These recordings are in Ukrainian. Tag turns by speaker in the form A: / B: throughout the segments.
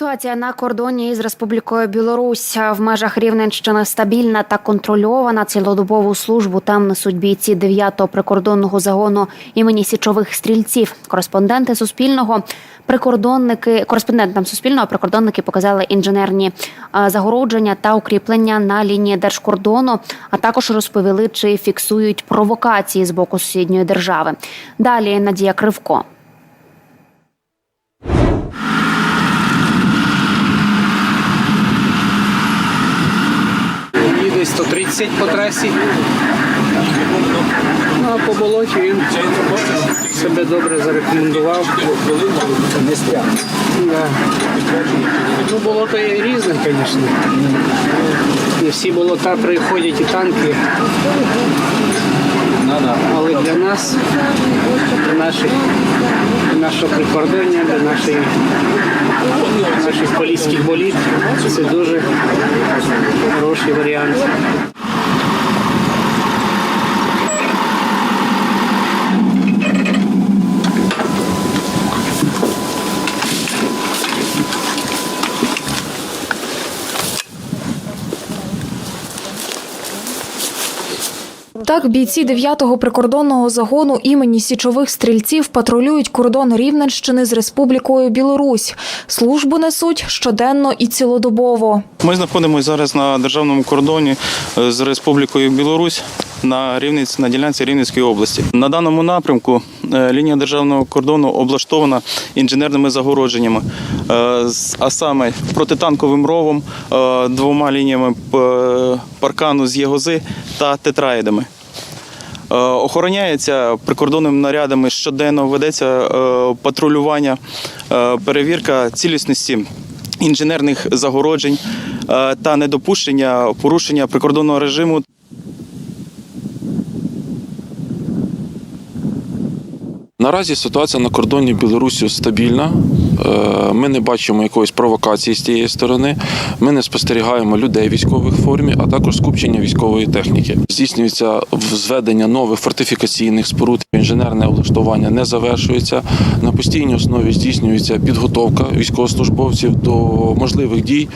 A: Ситуація на кордоні із Республікою Білорусь в межах Рівненщини стабільна та контрольована. Цілодобову службу там несуть бійці 9-го прикордонного загону імені січових стрільців. Кореспонденти Суспільного, прикордонники, кореспондентам Суспільного прикордонники показали інженерні е, загородження та укріплення на лінії держкордону, а також розповіли, чи фіксують провокації з боку сусідньої держави. Далі Надія Кривко.
B: Їде 130 по трасі. Ну а по болоті він себе добре зарекомендував. Да. Ну, болото є різне, звісно. Не всі болота приходять і танки. Але для нас, для наших, для нашого прикордоння, для нашої, наших поліських боліт це дуже хороший варіант.
C: Так, бійці 9-го прикордонного загону імені січових стрільців патрулюють кордон Рівненщини з Республікою Білорусь. Службу несуть щоденно і цілодобово.
D: Ми знаходимося зараз на державному кордоні е, з Республікою Білорусь на Рівниць на ділянці Рівненської області. На даному напрямку лінія державного кордону облаштована інженерними загородженнями, е, а саме протитанковим ровом, е, двома лініями паркану з єгози та тетраїдами. Е, Охороняється прикордонними нарядами щоденно ведеться е, патрулювання, е, перевірка цілісності інженерних загороджень е, та недопущення порушення прикордонного режиму
E: Наразі ситуація на кордоні Білорусі стабільна. Е, Ми не бачимо якоїсь провокації з тієї сторони. Ми не спостерігаємо людей військових формі, а також скупчення військової техніки. Здійснюється зведення нових фортифікаційних споруд. Інженерне облаштування не завершується. На постійній основі здійснюється підготовка військовослужбовців до можливих дій,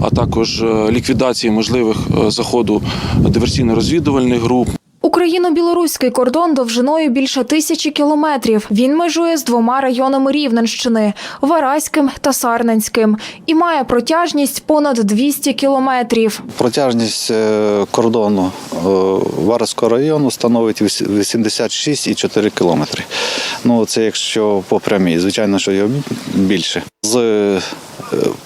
E: а також е, ліквідації можливих е, заходу диверсійно-розвідувальних груп.
C: Україно-білоруський кордон довжиною більше тисячі кілометрів. Він межує з двома районами Рівненщини Вараським та Сарненським і має протяжність понад 200 кілометрів.
F: Протяжність е, кордону е, Вараського району становить віс- 86,4 кілометри. Ну, це якщо по прямій, звичайно, що його більше. З е,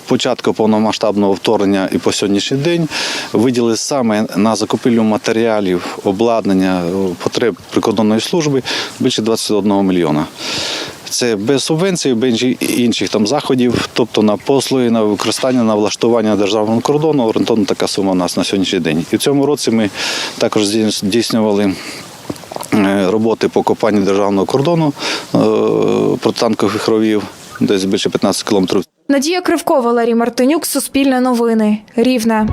F: початку повномасштабного вторгнення і по сьогоднішній день виділили саме на закупівлю матеріалів, обладнання, е, потреб прикордонної служби більше 21 мільйона. Це без субвенцій, без інших там заходів, тобто на послуги, на використання, на влаштування державного кордону. Орієнтовно така сума у нас на сьогоднішній день. І в цьому році ми також здійснювали. е, Роботи по копанні державного кордону протитанкових ровів, десь більше 15 кілометрів.
C: Надія Кривко, Валерій Мартинюк, Суспільне новини, Рівне.